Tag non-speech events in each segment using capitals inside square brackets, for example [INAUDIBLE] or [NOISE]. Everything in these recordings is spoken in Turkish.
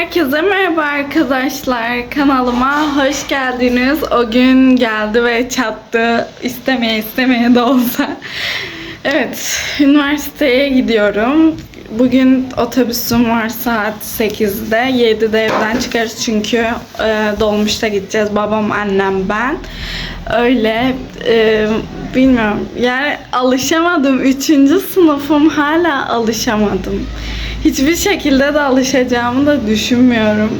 Herkese merhaba arkadaşlar. Kanalıma hoş geldiniz. O gün geldi ve çattı. İstemeye istemeye de olsa. Evet, üniversiteye gidiyorum. Bugün otobüsüm var saat 8'de. 7'de evden çıkarız çünkü e, dolmuşta gideceğiz. Babam, annem, ben. Öyle e, bilmiyorum. Yani alışamadım. Üçüncü sınıfım hala alışamadım. Hiçbir şekilde de alışacağımı da düşünmüyorum.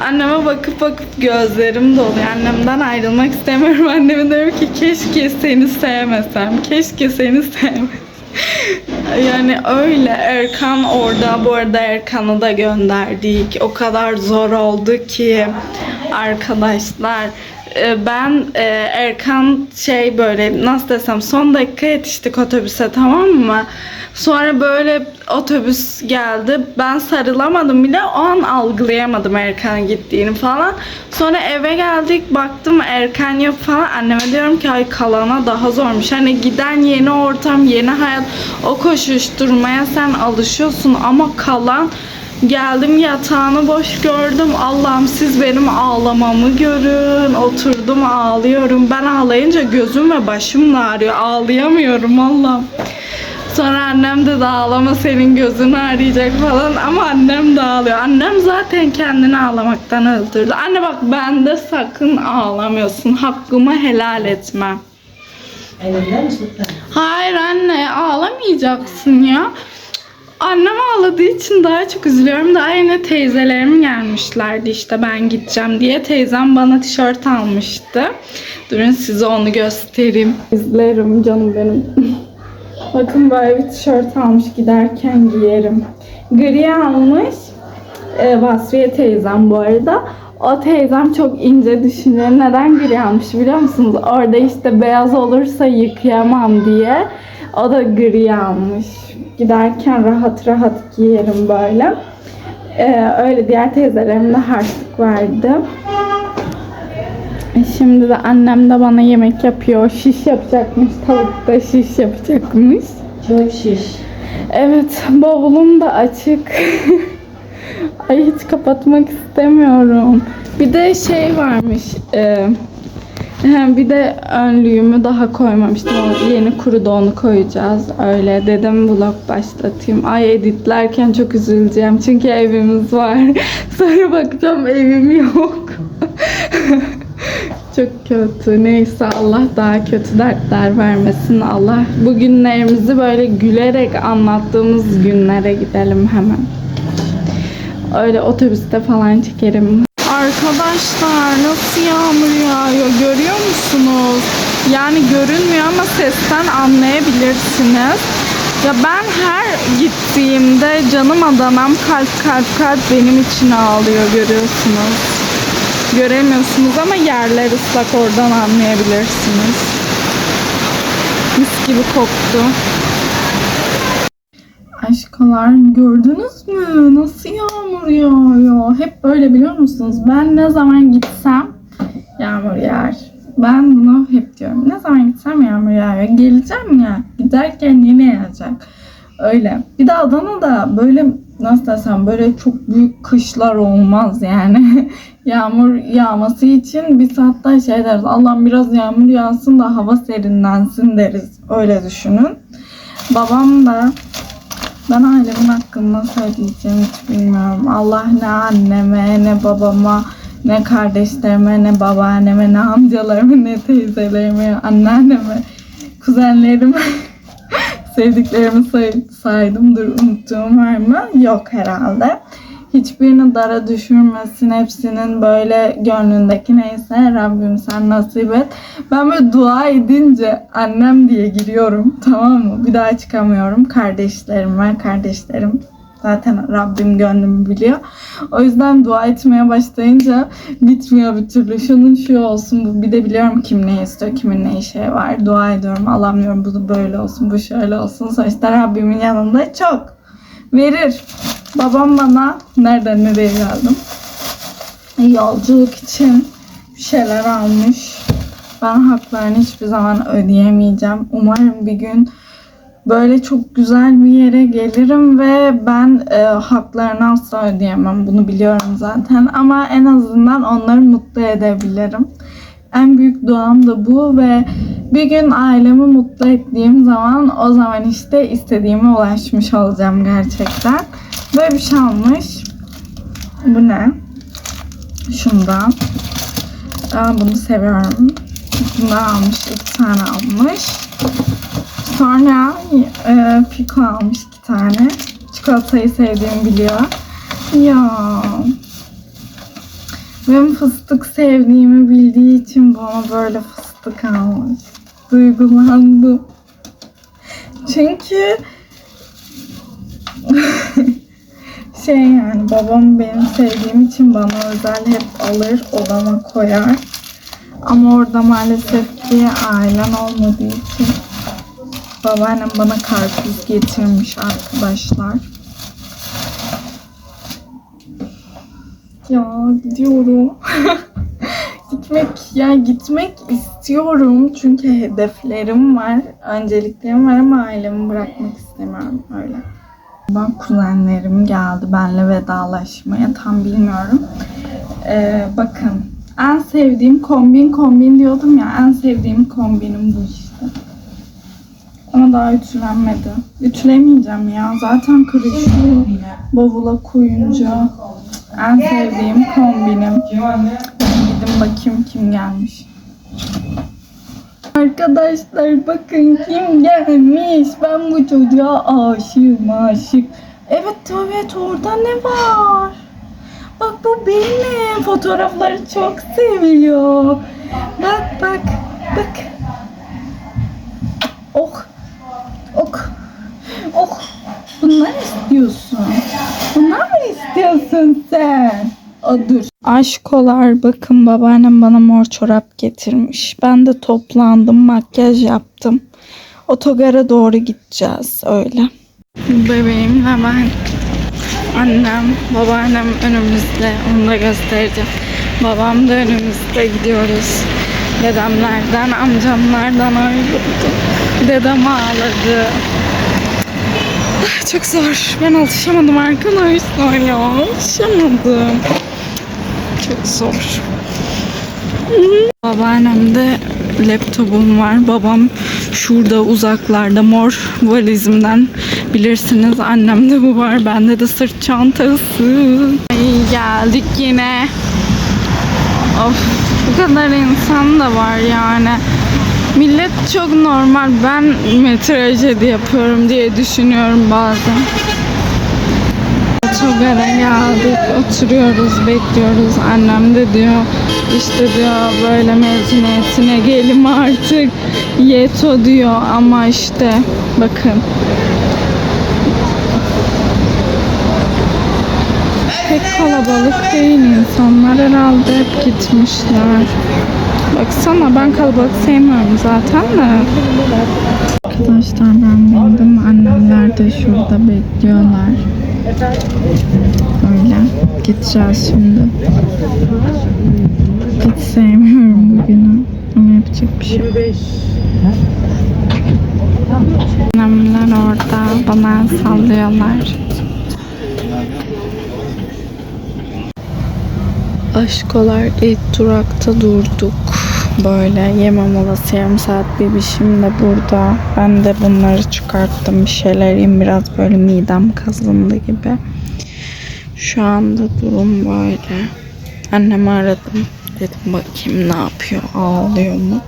Anneme bakıp bakıp gözlerim doluyor. Annemden ayrılmak istemiyorum. [LAUGHS] Anneme diyorum ki keşke seni sevmesem. Keşke seni sevmesem. [LAUGHS] Yani öyle Erkan orada bu arada Erkan'ı da gönderdik. O kadar zor oldu ki arkadaşlar ben e, Erkan şey böyle nasıl desem son dakika yetiştik otobüse tamam mı? Sonra böyle otobüs geldi. Ben sarılamadım bile o an algılayamadım Erkan gittiğini falan. Sonra eve geldik baktım Erkan yok falan. Anneme diyorum ki ay kalana daha zormuş. Hani giden yeni ortam, yeni hayat o koşuşturmaya sen alışıyorsun ama kalan Geldim yatağını boş gördüm. Allah'ım siz benim ağlamamı görün. Oturdum ağlıyorum. Ben ağlayınca gözüm ve başım ağrıyor. Ağlayamıyorum Allah'ım. Sonra annem de ağlama senin gözün ağrıyacak falan ama annem de ağlıyor. Annem zaten kendini ağlamaktan öldürdü. Anne bak ben de sakın ağlamıyorsun. Hakkımı helal etmem. Hayır anne ağlamayacaksın ya. Annem ağladığı için daha çok üzülüyorum. Daha yine teyzelerim gelmişlerdi işte ben gideceğim diye. Teyzem bana tişört almıştı. Durun size onu göstereyim. İzlerim canım benim. [LAUGHS] Bakın böyle bir tişört almış giderken giyerim. Gri almış. E, Vasfiye teyzem bu arada. O teyzem çok ince düşünüyor. Neden gri almış biliyor musunuz? Orada işte beyaz olursa yıkayamam diye. O da gri almış. Giderken rahat rahat giyerim böyle. E, öyle diğer teyzelerim de harçlık verdi. E, Şimdi de annem de bana yemek yapıyor. Şiş yapacakmış. Tavuk da şiş yapacakmış. Çok şiş. Evet, bavulum da açık. [LAUGHS] Ay hiç kapatmak istemiyorum. Bir de şey varmış. e, bir de önlüğümü daha koymamıştım. Yeni kurudu onu koyacağız. Öyle dedim vlog başlatayım. Ay editlerken çok üzüleceğim. Çünkü evimiz var. [LAUGHS] Sonra bakacağım evim yok. [LAUGHS] Çok kötü. Neyse Allah daha kötü dertler vermesin. Allah bu günlerimizi böyle gülerek anlattığımız günlere gidelim hemen. Öyle otobüste falan çekerim. Arkadaşlar nasıl yağmur yağıyor görüyor musunuz? Yani görünmüyor ama sesten anlayabilirsiniz. Ya ben her gittiğimde canım Adana'm kalp kalp kalp benim için ağlıyor görüyorsunuz. Göremiyorsunuz ama yerler ıslak oradan anlayabilirsiniz. Mis gibi koktu. Aşkalar gördünüz mü? Nasıl yağmur yağıyor? Hep böyle biliyor musunuz? Ben ne zaman gitsem yağmur yağar. Ben bunu hep diyorum. Ne zaman gitsem yağmur yağıyor. Geleceğim ya. Giderken yine yağacak. Öyle. Bir de Adana'da böyle nasıl desem böyle çok büyük kışlar olmaz yani. [LAUGHS] yağmur yağması için bir saatte şey deriz. Allah'ım biraz yağmur yağsın da hava serinlensin deriz. Öyle düşünün. Babam da ben ailemin hakkında söyleyeceğim hiç bilmiyorum. Allah ne anneme, ne babama, ne kardeşlerime, ne babaanneme, ne amcalarıma, ne teyzelerime, anneanneme, kuzenlerime, [LAUGHS] sevdiklerimi say saydım. Dur unuttuğum var mı? Yok herhalde. Hiçbirini dara düşürmesin. Hepsinin böyle gönlündeki neyse Rabbim sen nasip et. Ben böyle dua edince annem diye giriyorum [LAUGHS] tamam mı? Bir daha çıkamıyorum. Kardeşlerim var kardeşlerim. Zaten Rabbim gönlümü biliyor. O yüzden dua etmeye başlayınca bitmiyor bir türlü. Şunun şu olsun bu. Bir de biliyorum kim ne istiyor, kimin ne işe var. Dua ediyorum. Allah'ım diyorum bu böyle olsun, bu şöyle olsun. Sonuçta Rabbimin yanında çok verir. Babam bana nereden nereye geldim? Yolculuk için bir şeyler almış. Ben haklarını hiçbir zaman ödeyemeyeceğim. Umarım bir gün böyle çok güzel bir yere gelirim ve ben e, haklarını asla ödeyemem. Bunu biliyorum zaten ama en azından onları mutlu edebilirim. En büyük duam da bu ve bir gün ailemi mutlu ettiğim zaman o zaman işte istediğime ulaşmış olacağım gerçekten. Böyle bir şey almış. Bu ne? Şundan. Aa, bunu seviyorum. Bundan almış. iki tane almış. Sonra e, Pico almış iki tane. Çikolatayı sevdiğimi biliyor. Ya. Benim fıstık sevdiğimi bildiği için bana böyle fıstık almış. Duygulandım. Çünkü [LAUGHS] şey yani babam benim sevdiğim için bana özel hep alır odama koyar. Ama orada maalesef ki ailem olmadığı için babaannem bana karpuz getirmiş arkadaşlar. Ya gidiyorum. [LAUGHS] gitmek ya gitmek istiyorum çünkü hedeflerim var, önceliklerim var ama ailemi bırakmak istemiyorum öyle. Ben kuzenlerim geldi benle vedalaşmaya tam bilmiyorum. Ee, bakın en sevdiğim kombin kombin diyordum ya en sevdiğim kombinim bu işte. Ama daha ütülenmedi. Ütülemeyeceğim ya zaten kırışıyor bavula koyunca. En sevdiğim kombinim. Gidin bakayım kim gelmiş. Arkadaşlar bakın kim gelmiş. Ben bu çocuğa aşığım aşık. Evet evet orada ne var? Bak bu benim. Fotoğrafları çok seviyor. Bak bak bak. Ok. Ok. Ok. Bunlar istiyorsun. Bunlar mı istiyorsun sen? O dur. Aşkolar bakın babaannem bana mor çorap getirmiş. Ben de toplandım makyaj yaptım. Otogara doğru gideceğiz öyle. Bebeğimle ben annem babaannem önümüzde onu da göstereceğim. Babam da önümüzde gidiyoruz. Dedemlerden amcamlardan ayrıldım. Dedem ağladı. Çok zor. Ben alışamadım arkadaşlar ya. Alışamadım. Çok zor. Babaannemde laptopum var. Babam şurada uzaklarda mor valizimden bilirsiniz. Annemde bu var. Bende de sırt çantası. Ay, geldik yine. Of bu kadar insan da var yani. Millet çok normal. Ben mi trajedi yapıyorum diye düşünüyorum bazen. Otogara geldik. Oturuyoruz, bekliyoruz. Annem de diyor işte diyor böyle mezuniyetine gelim artık. Yeto diyor ama işte bakın. Pek kalabalık değil insanlar herhalde hep gitmişler. Baksana ben kalabalık sevmiyorum zaten de. Arkadaşlar ben bindim. Annemler de şurada bekliyorlar. Öyle. Gideceğiz şimdi. Hiç sevmiyorum bugünü. Ama yapacak bir şey yok. Annemler orada bana sallıyorlar. Aşkolar ilk durakta durduk. Böyle yeme molası yarım saat bebişim de burada. Ben de bunları çıkarttım. Bir şeyler yiyeyim. Biraz böyle midem kazındı gibi. Şu anda durum böyle. Annemi aradım. Dedim bakayım ne yapıyor. Ağlıyor mu?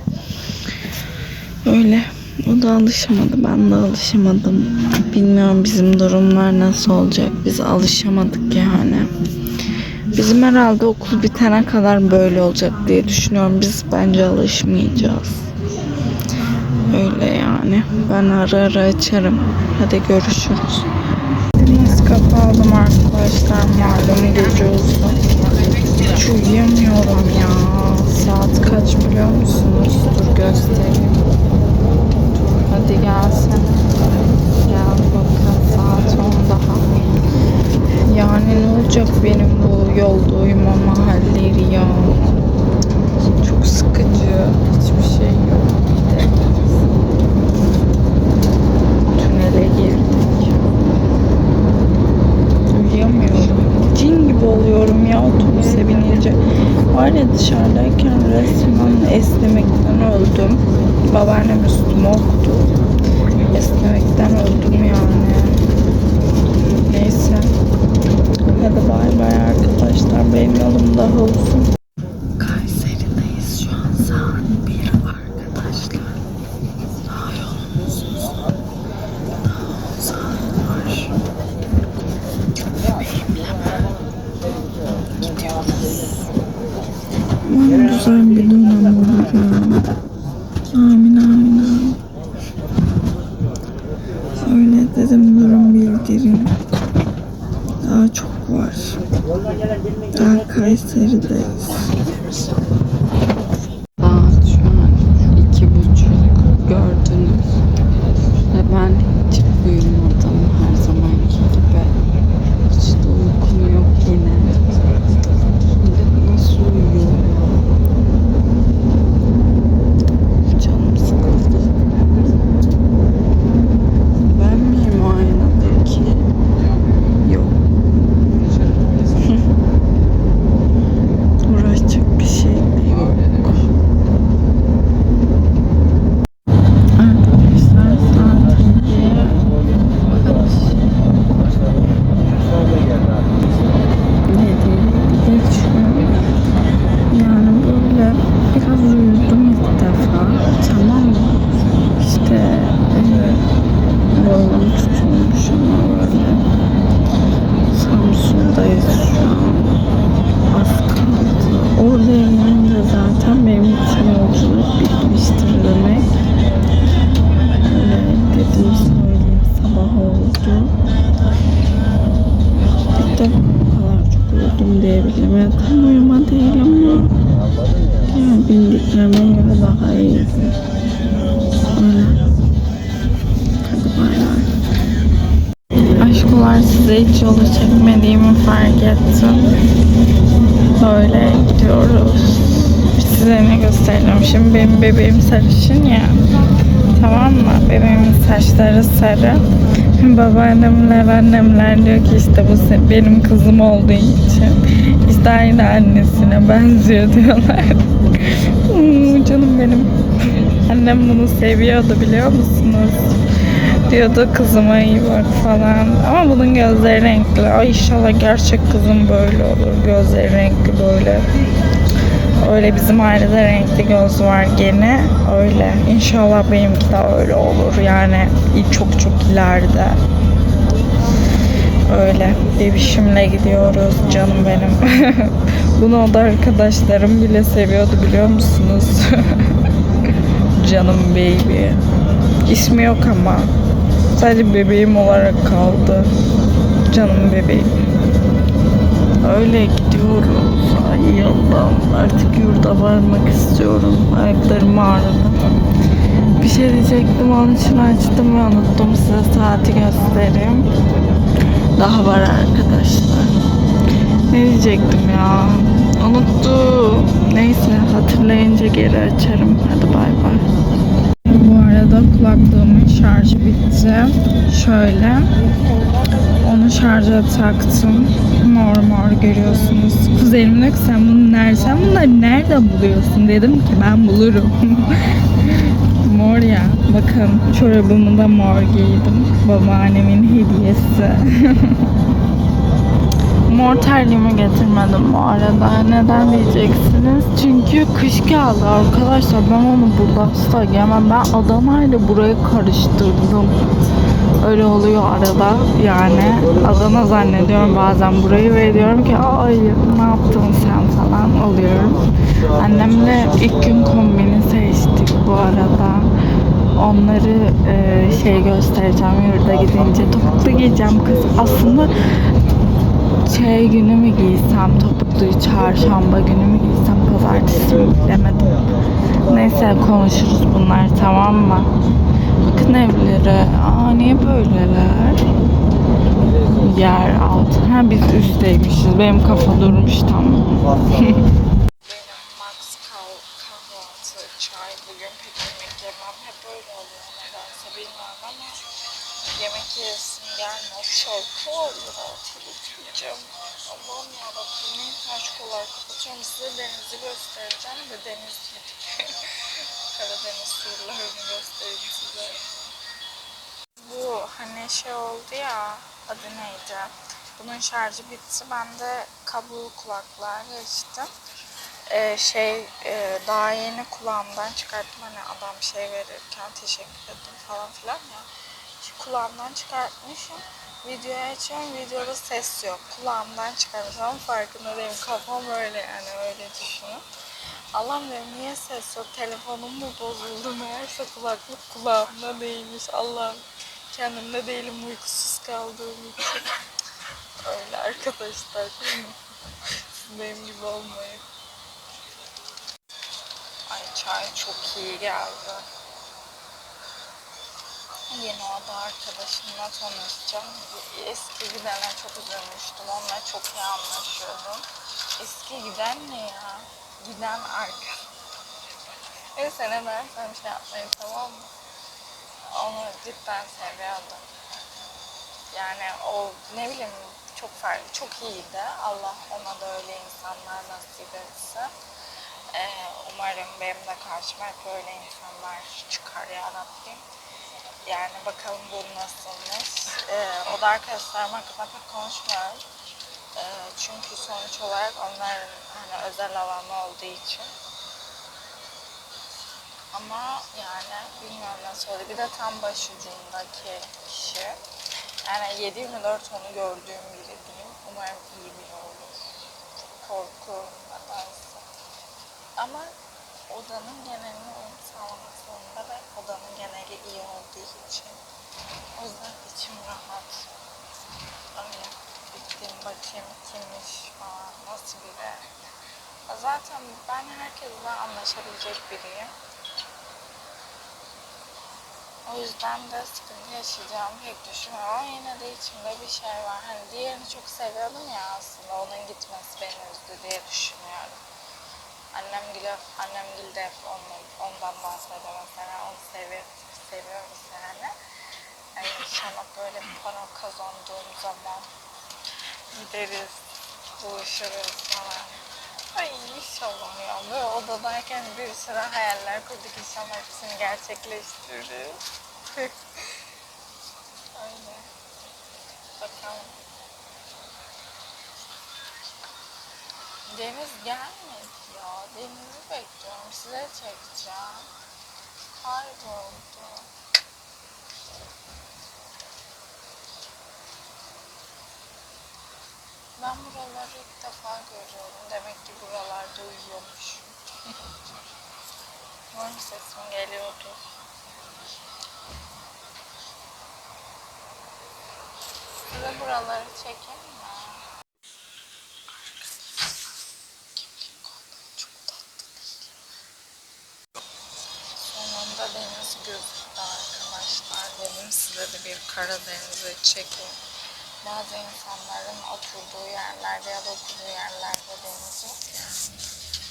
Öyle. O da alışamadı. Ben de alışamadım. Bilmiyorum bizim durumlar nasıl olacak. Biz alışamadık yani. Bizim herhalde okul bitene kadar böyle olacak diye düşünüyorum. Biz bence alışmayacağız. Öyle yani. Ben ara ara açarım. Hadi görüşürüz. Nescafe aldım arkadaşlar. Malum gece uzun. Hiç uyuyamıyorum ya. Saat kaç biliyor musunuz? Dur göstereyim. Dur hadi gelsin. Gel bakın saat 10 daha. Yani ne olacak benim bu yolda uyumama halleri ya. Çok sıkıcı. Hiçbir şey yok. Tünele girdik. Uyuyamıyorum. Cin gibi oluyorum ya otobüse binince. Var ya dışarıdayken resmen esnemekten öldüm. Babaannem üstüme oktu. Esnemekten öldüm yani. Neyse. Hadi bay bay arkadaşlar. Benim yolum daha uzun. Kayseri'deyiz şu an saat 1 arkadaşlar. Daha yolumuz. Daha 10 saat var. Bebeğimle gidiyoruz. Güzel bir dönem olur ya. Amin amin amin. Öyle dedim durum bildirin. Daha çok var. Daha Kayseri'deyiz. Saat uyudum diyebilirim. Yani tam uyuma değil ama yani bildiklerime göre daha iyiydi. Öyle. Hadi bay bay. Aşkolar size hiç yolu çekmediğimi fark ettim. Böyle gidiyoruz. Size ne göstereceğim? Şimdi benim bebeğim sarışın ya. Tamam mı? Bebeğimin saçları sarı. Babaannemler, annemler diyor ki işte bu benim kızım olduğu için işte aynı annesine benziyor diyorlar. [LAUGHS] Canım benim. Annem bunu seviyordu biliyor musunuz? Diyordu kızıma iyi bak falan. Ama bunun gözleri renkli. Ay inşallah gerçek kızım böyle olur. Gözleri renkli böyle. Öyle bizim ailede renkli göz var gene. Öyle. İnşallah benimki de öyle olur. Yani çok çok ileride. Öyle. Bebişimle gidiyoruz canım benim. [LAUGHS] Bunu o da arkadaşlarım bile seviyordu biliyor musunuz? [LAUGHS] canım baby. İsmi yok ama. Sadece bebeğim olarak kaldı. Canım bebeğim. Öyle gidiyoruz. Ay Allah'ım artık yurda varmak istiyorum. Ayaklarım ağrıdı. Bir şey diyecektim onun için açtım ve unuttum size saati göstereyim. Daha var arkadaşlar. Ne diyecektim ya? Unuttum. Neyse hatırlayınca geri açarım. Hadi bay bay. Bu arada kulaklığımın şarjı bitti. Şöyle. Onu şarja taktım. Mor mor görüyorsunuz. Kuzenim diyor sen bunu nerede, sen bunları nereden buluyorsun dedim ki ben bulurum. [LAUGHS] mor ya. Bakın çorabımı da mor giydim. Babaannemin hediyesi. [LAUGHS] Mor terliğimi getirmedim bu arada. Neden diyeceksiniz? Çünkü kış geldi arkadaşlar. Ben onu burada asla giyemem. Ben Adana'yla burayı karıştırdım. Öyle oluyor arada. Yani Adana zannediyorum bazen burayı ve diyorum ki ay ne yaptın sen falan oluyorum. Annemle ilk gün kombini seçtik bu arada. Onları e, şey göstereceğim yurda gidince. Topuklu giyeceğim kız. Aslında şey günü mü giysem, topukluyu çarşamba günü mü giysem, pazartesi mi bilemedim. Neyse konuşuruz bunlar tamam mı? Bakın evlere. Aa niye böyleler? Yer altı. Ha biz üstteymişiz. Benim kafa durmuş tam. Yemek yemem. Hep böyle oluyor nedense bilmiyorum ama yemek yesim gelmiyor. Çok oluyor. Televizyon. Allah'ım yarabbim ne taş kolay kapatıyorum size denizi göstereceğim de deniz. [LAUGHS] Karadeniz surlarını göstereyim size. Bu hani şey oldu ya adı neydi? Bunun şarjı bitti. Ben de kablolu kulaklığa geçtim. Ee, şey e, daha yeni kulağımdan çıkarttım hani adam şey verirken teşekkür ederim falan filan ya. Şu kulağımdan çıkartmışım. Videoyu açıyorum. Videoda ses yok. Kulağımdan çıkarmışım. Farkında değilim. Kafam öyle yani öyle düşünün. Allah'ım diyorum niye ses yok? Telefonum mu bozuldu? Meğerse kulaklık kulağımda değilmiş. Allah'ım kendimde değilim uykusuz kaldığım için. Öyle arkadaşlar. [LAUGHS] Benim gibi olmayın. Ay çay çok iyi geldi. Yeni oda arkadaşımla tanışacağım. Eski gidene çok üzülmüştüm. Onunla çok iyi anlaşıyordum. Eski giden ne ya? Giden arka. Neyse ne dersem şey yapmayın tamam mı? Onu cidden seviyordum. Yani o ne bileyim çok farklı, çok iyiydi. Allah ona da öyle insanlar nasip etsin. Ee, umarım benim de karşıma hep öyle insanlar çıkar ya Rabbim. Yani bakalım bu nasılmış. Ee, o da arkadaşlarım hakkında pek konuşmuyorum. Ee, çünkü sonuç olarak onların hani özel alanı olduğu için. Ama yani bilmiyorum nasıl oldu. Bir de tam başucundaki kişi. Yani 7-24 onu gördüğüm biri diyeyim. Umarım iyi biri olur. Çok korkuyorum nedense. Ama odanın genelini uyum sağlamak zorunda ve odanın geneli iyi olduğu için. O yüzden içim rahat. Öyle gittim bakayım kimmiş falan nasıl biri. Zaten ben herkesle anlaşabilecek biriyim. O yüzden de sıkıntı yaşayacağımı pek düşünmüyorum ama yine de içimde bir şey var. Hani diğerini çok seviyordum ya aslında onun gitmesi beni üzdü diye düşünüyorum. Annem gülü, annem gülü de hep ondan, ondan bahsediyor mesela. Onu seviyor, seviyoruz yani. Yani inşallah böyle para kazandığım zaman gideriz, buluşuruz falan. Ay inşallah ya. Böyle odadayken bir sürü hayaller kurduk. İnşallah hepsini gerçekleştiririz. [LAUGHS] Öyle. Bakalım. Deniz gelmedi ya. Deniz'i bekliyorum. Size çekeceğim. Kayboldu. Ben buraları ilk defa görüyorum. Demek ki buralarda uyuyormuş. [LAUGHS] Umarım sesim geliyordu. Size buraları çekeyim mi? Sonunda deniz gözüktü arkadaşlar. Dedim size de bir Karadeniz'i çekeyim. Bazı insanların oturduğu yerlerde ya da okuduğu yerlerde deniz yok ya.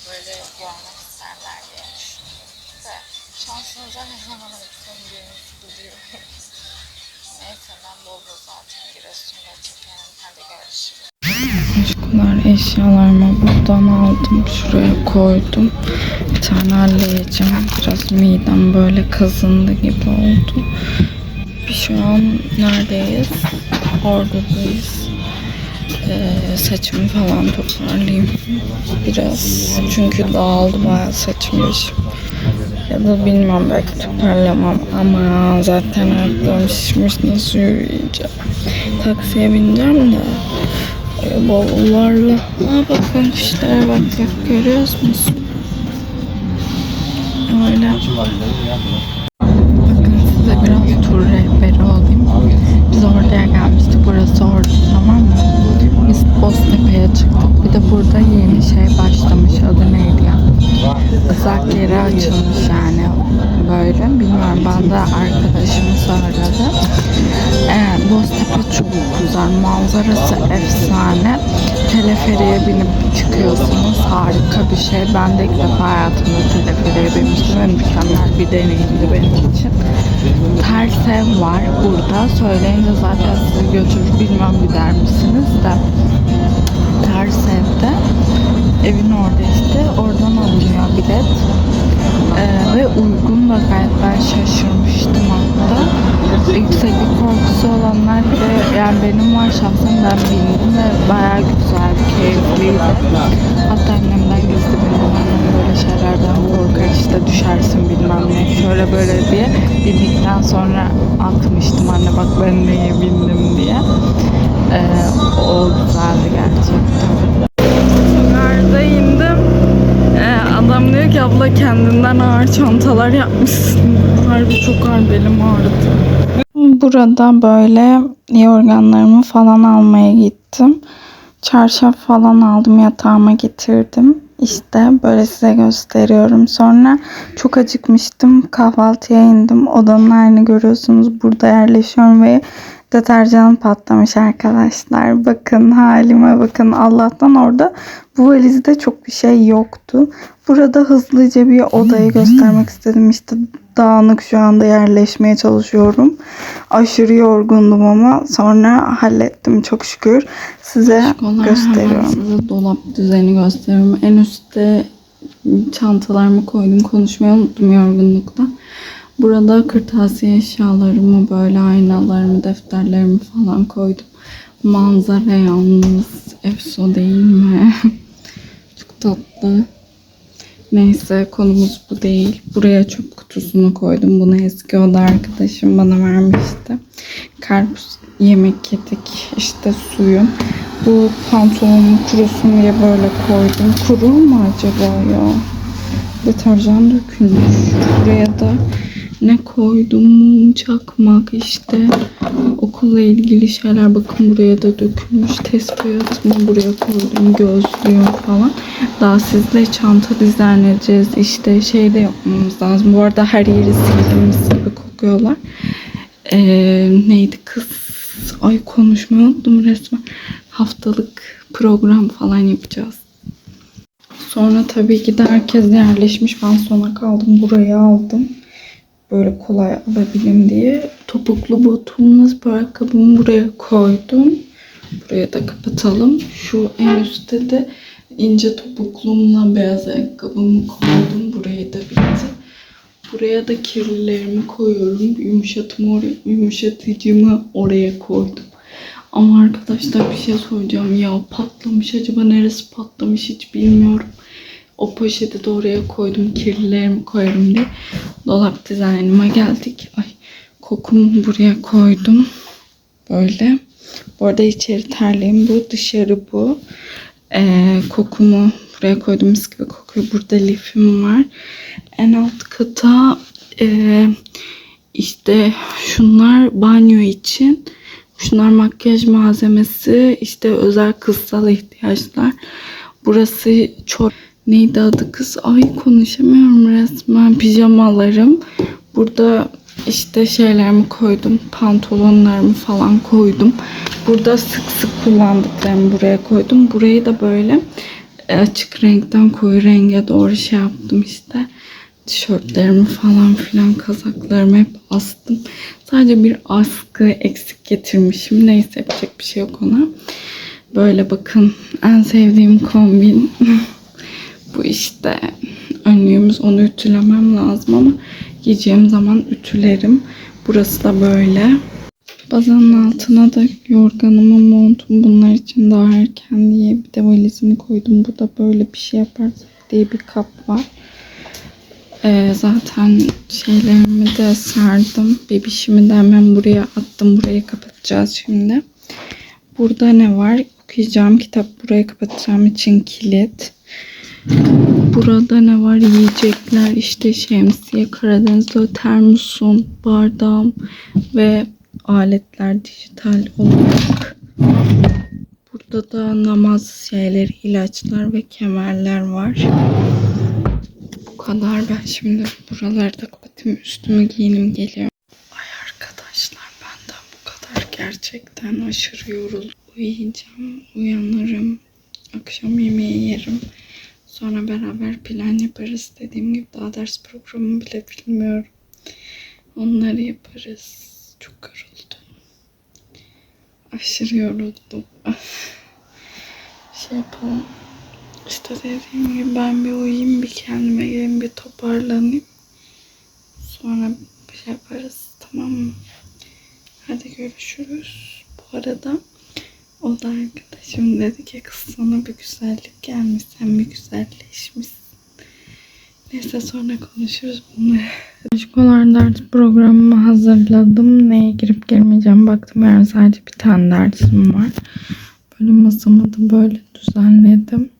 Böyle görmek isterler diye düşünüyorum. Ve şansınıza ne zaman olsun deniz gidiyor. Neyse ben bol bol zaten Giresun'da çekerim. Hadi görüşürüz. Aşklar eşyalarımı buradan aldım. Şuraya koydum. Bir tane halledeceğim. Biraz midem böyle kazındı gibi oldu. Bir şu an neredeyiz? Ordu'dayız. Ee, saçımı falan toparlayayım. Biraz. Çünkü dağıldı bayağı saçım başım. Ya da bilmem belki toparlamam ama zaten ayaklarım şişmiş nasıl yürüyeceğim. Taksiye bineceğim de e, bavullarla. Aa bakın kuşlara bak, bak görüyor musunuz? Öyle. Böyle. Bilmiyorum ben de arkadaşımı söyledi. Ee, Boztepe çok güzel. Manzarası efsane. Teleferiye binip çıkıyorsunuz. Harika bir şey. Ben de ilk defa hayatımda teleferiye binmiştim ve mükemmel bir deneyimdi benim için. Ters ev var burada. Söyleyince zaten sizi götürür. Bilmem gider misiniz de. Evin orada işte. Oradan alınıyor bilet. Ee, ve uygun da gayet ben şaşırmıştım hatta. Yükseklik korkusu olanlar bile yani benim var şahsen ben bindim ve bayağı güzeldi, keyifliydi. Hatta annemden gizli bindim. Böyle şeylerden korkar işte düşersin bilmem ne şöyle böyle diye. Bindikten sonra atmıştım anne bak ben neye bindim diye. Ee, o güzeldi gerçekten. Garda indim. Ee, abla kendinden ağır çantalar yapmışsın. Harbi çok ağır belim ağrıdı. Burada böyle yorganlarımı falan almaya gittim. Çarşaf falan aldım yatağıma getirdim. İşte böyle size gösteriyorum. Sonra çok acıkmıştım. Kahvaltıya indim. Odanın halini görüyorsunuz. Burada yerleşiyorum ve deterjanım patlamış arkadaşlar. Bakın halime bakın. Allah'tan orada bu valizde çok bir şey yoktu. Burada hızlıca bir odayı göstermek istedim. İşte dağınık şu anda yerleşmeye çalışıyorum. Aşırı yorgundum ama sonra hallettim çok şükür. Size gösteriyorum. Size dolap düzeni gösteriyorum. En üstte çantalarımı koydum. Konuşmayı unuttum yorgunluktan. Burada kırtasiye eşyalarımı, böyle aynalarımı, defterlerimi falan koydum. Manzara yalnız efso değil mi? [LAUGHS] Çok tatlı. Neyse konumuz bu değil. Buraya çöp kutusunu koydum. Bunu eski oda arkadaşım bana vermişti. Karpuz yemek yedik. İşte suyum. Bu pantolonum kurusun diye böyle koydum. Kurur mu acaba ya? Deterjan dökülmüş. Buraya da ne koydum? Mum, çakmak işte. Okulla ilgili şeyler. Bakın buraya da dökülmüş. Tespihatımı buraya koydum. Gözlüğüm falan. Daha sizle çanta dizayn edeceğiz. İşte şey de yapmamız lazım. Bu arada her yeri sildim mis gibi kokuyorlar. Ee, neydi kız? Ay konuşmayı unuttum resmen. Haftalık program falan yapacağız. Sonra tabii ki de herkes yerleşmiş. Ben sona kaldım. Burayı aldım. Böyle kolay alabileyim diye. Topuklu botumla spor ayakkabımı buraya koydum. Buraya da kapatalım. Şu en üstte de ince topuklumla beyaz ayakkabımı koydum. Burayı da bitti. Buraya da kirlilerimi koyuyorum. Yumuşatımı oraya, yumuşatıcımı oraya koydum. Ama arkadaşlar bir şey söyleyeceğim. Ya patlamış. Acaba neresi patlamış hiç bilmiyorum. O poşeti de oraya koydum. Kirlilerimi koyarım diye. Dolap dizaynıma geldik. Ay kokumu buraya koydum. Böyle. Bu arada içeri terliğim bu. Dışarı bu. Ee, kokumu buraya koydum. Mis gibi kokuyor. Burada lifim var. En alt kata ee, işte şunlar banyo için. Şunlar makyaj malzemesi. işte özel kızsal ihtiyaçlar. Burası çok neydi adı kız? Ay konuşamıyorum resmen. Pijamalarım. Burada işte şeylerimi koydum. Pantolonlarımı falan koydum. Burada sık sık kullandıklarımı buraya koydum. Burayı da böyle e, açık renkten koyu renge doğru şey yaptım işte. Tişörtlerimi falan filan kazaklarımı hep astım. Sadece bir askı eksik getirmişim. Neyse yapacak bir şey yok ona. Böyle bakın en sevdiğim kombin. [LAUGHS] Bu işte önlüğümüz onu ütülemem lazım ama giyeceğim zaman ütülerim. Burası da böyle. Bazanın altına da yorganımı, montum bunlar için daha erken diye bir de valizimi koydum. Bu da böyle bir şey yaparsak diye bir kap var. Ee, zaten şeylerimi de sardım. Bebişimi de hemen buraya attım. Burayı kapatacağız şimdi. Burada ne var? Okuyacağım kitap burayı kapatacağım için kilit. Burada ne var? Yiyecekler işte şemsiye, Karadeniz'de termosum, bardağım ve aletler dijital olarak. Burada da namaz şeyleri, ilaçlar ve kemerler var. Bu kadar. Ben şimdi buraları da kapatayım. Üstümü giyinim geliyor. Ay arkadaşlar benden bu kadar. Gerçekten aşırı yoruldum. Uyuyacağım, uyanırım. Akşam yemeği yerim. Sonra beraber plan yaparız. Dediğim gibi daha ders programı bile bilmiyorum. Onları yaparız. Çok yoruldum. Aşırı yoruldum. şey yapalım. İşte dediğim gibi ben bir uyuyayım, bir kendime geleyim, bir toparlanayım. Sonra bir şey yaparız tamam mı? Hadi görüşürüz. Bu arada o da arkadaşım dedi ki kız sana bir güzellik gelmiş, sen bir güzelleşmişsin. Neyse sonra konuşuruz bunları. Aşkolar ders programımı hazırladım. Neye girip girmeyeceğim baktım. Yani sadece bir tane dersim var. Böyle masamı da böyle düzenledim.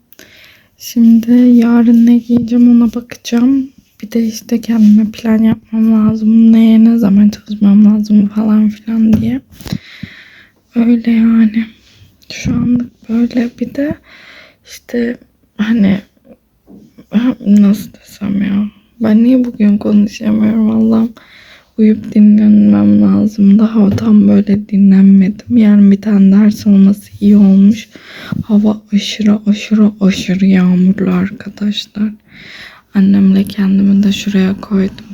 Şimdi yarın ne giyeceğim ona bakacağım. Bir de işte kendime plan yapmam lazım. Neye ne zaman çalışmam lazım falan filan diye. Öyle yani. Şu anlık böyle bir de işte hani nasıl desem ya. Ben niye bugün konuşamıyorum Allah'ım. Uyup dinlenmem lazım. Daha tam böyle dinlenmedim. Yani bir tane ders olması iyi olmuş. Hava aşırı aşırı aşırı yağmurlu arkadaşlar. Annemle kendimi de şuraya koydum.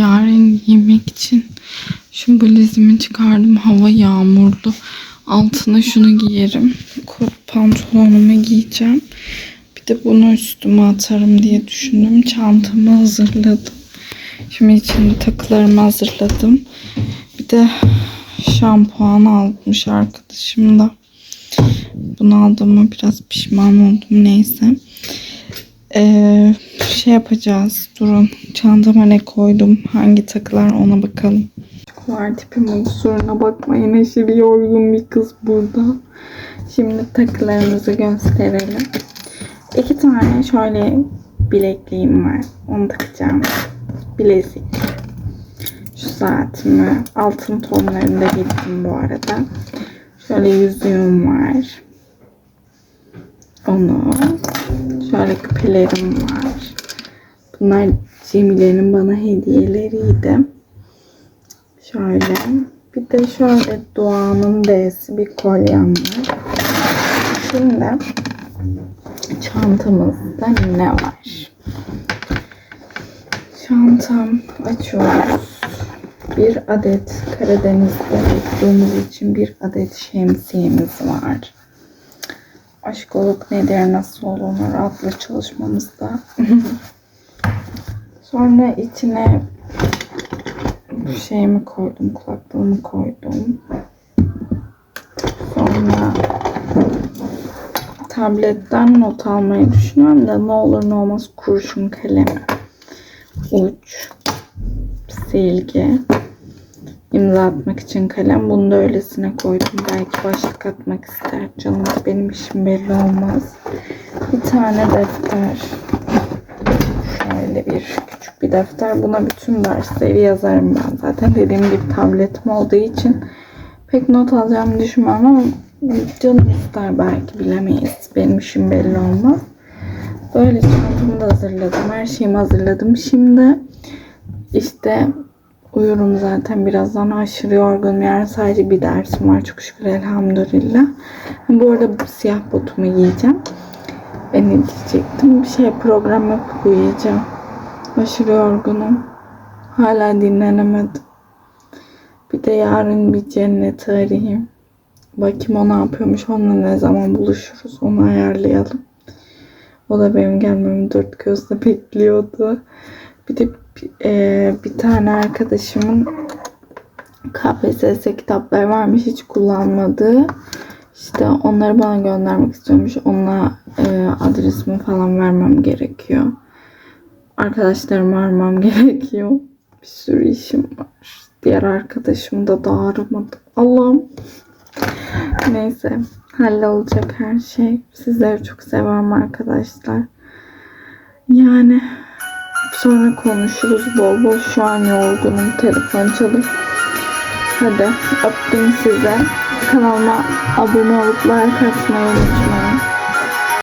Yarın giymek için şu bluzimi çıkardım. Hava yağmurlu. Altına şunu giyerim. Kot pantolonumu giyeceğim. Bir de bunu üstüme atarım diye düşündüm. Çantamı hazırladım. Şimdi içinde takılarımı hazırladım. Bir de şampuan almış arkadaşım da. Bunu aldığıma biraz pişman oldum. Neyse. Ee, şey yapacağız. Durun. Çantama ne koydum? Hangi takılar ona bakalım. Var tipimin kusuruna bakmayın. Aşırı yorgun bir kız burada. Şimdi takılarımızı gösterelim. İki tane şöyle bilekliğim var. Onu takacağım. Bilezik. Şu saatimi altın tonlarında giydim bu arada. Şöyle yüzüğüm var. Onu. Şöyle küpelerim var. Bunlar Cemile'nin bana hediyeleriydi. Şöyle. Bir de şöyle Doğan'ın D'si bir kolyem var. Şimdi çantamızda ne var? Çantam açıyoruz. Bir adet Karadeniz'de olduğumuz için bir adet şemsiyemiz var. Aşkolog nedir, nasıl olunur adlı çalışmamızda. [LAUGHS] Sonra içine şeyimi koydum, kulaklığımı koydum. Sonra tabletten not almayı düşünüyorum da ne olur ne olmaz kurşun kalemi, uç, silgi, imza atmak için kalem. Bunu da öylesine koydum. Belki başlık atmak ister canım. Benim işim belli olmaz. Bir tane defter. Şöyle bir bir defter. Buna bütün dersleri yazarım ben. Zaten dediğim gibi tabletim olduğu için pek not alacağımı düşünmüyorum ama canım ister belki bilemeyiz. Benim işim belli olmaz. Böyle çantamı da hazırladım. Her şeyimi hazırladım. Şimdi işte uyurum zaten. Birazdan aşırı yorgunum. Yani sadece bir dersim var. Çok şükür elhamdülillah. Bu arada siyah botumu giyeceğim. Ben ne diyecektim? Bir şey program yapıp uyuyacağım. Aşırı yorgunum. Hala dinlenemedim. Bir de yarın bir cennet arayayım. Bakayım o ne yapıyormuş. Onunla ne zaman buluşuruz. Onu ayarlayalım. O da benim gelmemi dört gözle [LAUGHS] bekliyordu. Bir de e, bir tane arkadaşımın KPSS kitapları varmış hiç kullanmadığı. İşte onları bana göndermek istiyormuş. Onunla e, adresimi falan vermem gerekiyor. Arkadaşlarımı aramam [LAUGHS] gerekiyor. Bir sürü işim var. Diğer arkadaşımı da daha. Allah'ım. Neyse. Hallolacak her şey. Sizleri çok seviyorum arkadaşlar. Yani sonra konuşuruz bol bol. Şu an yorgunum. Telefon çalıp. Hadi öptüm size. Kanalıma abone olup like atmayı unutmayın.